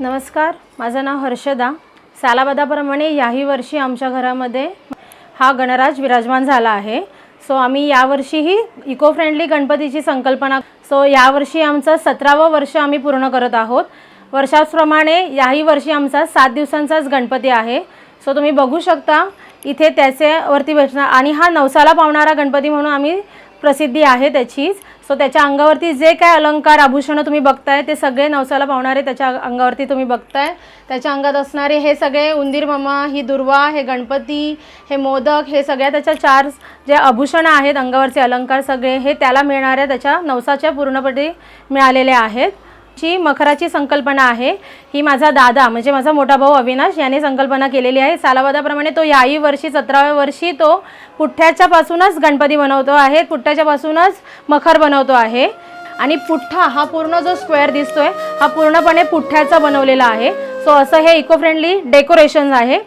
नमस्कार माझं नाव हर्षदा. सालाबादाप्रमाणे याही वर्षी आमच्या घरामध्ये हा गणराज विराजमान झाला आहे. सो आम्ही यावर्षीही इको फ्रेंडली गणपतीची संकल्पना सो यावर्षी आमचं सतरावं वर्ष आम्ही पूर्ण करत आहोत. वर्षाप्रमाणे याही वर्षी आमचा सात दिवसांचाच गणपती आहे. सो तुम्ही बघू शकता इथे त्याचे वरती भेटणार आणि हा नवसाला पावणारा गणपती म्हणून आम्ही प्रसिद्धी आहे त्याचीच. सो त्याच्या अंगावरती जे काय अलंकार आभूषणं तुम्ही बघताय ते सगळे नवसाला पावणारे त्याच्या अंगावरती तुम्ही बघताय. त्याच्या अंगात असणारे हे सगळे उंदीर मामा ही दुर्वा हे गणपती हे मोदक हे सगळ्या त्याच्या चार जे आभूषणं आहेत अंगावरचे अलंकार सगळे हे त्याला मिळणाऱ्या त्याच्या नवसाच्या पूर्णपणे मिळालेले आहेत. ची मखराची संकल्पना आहे. ही माझा दादा म्हणजे माझा मोठा भाऊ अविनाश याने संकल्पना केलेली आहे. सालावादाप्रमाणे तो याही वर्षी सतराव्या वर्षी तो पुठ्ठ्याच्यापासूनच गणपती बनवतो आहे. पुठ्ठ्याच्यापासूनच मखर बनवतो आहे. आणि पुठ्ठा हा पूर्ण जो स्क्वेअर दिसतोय हा पूर्णपणे पुठ्ठ्याचा बनवलेला आहे. सो असं हे इको फ्रेंडली डेकोरेशन आहे.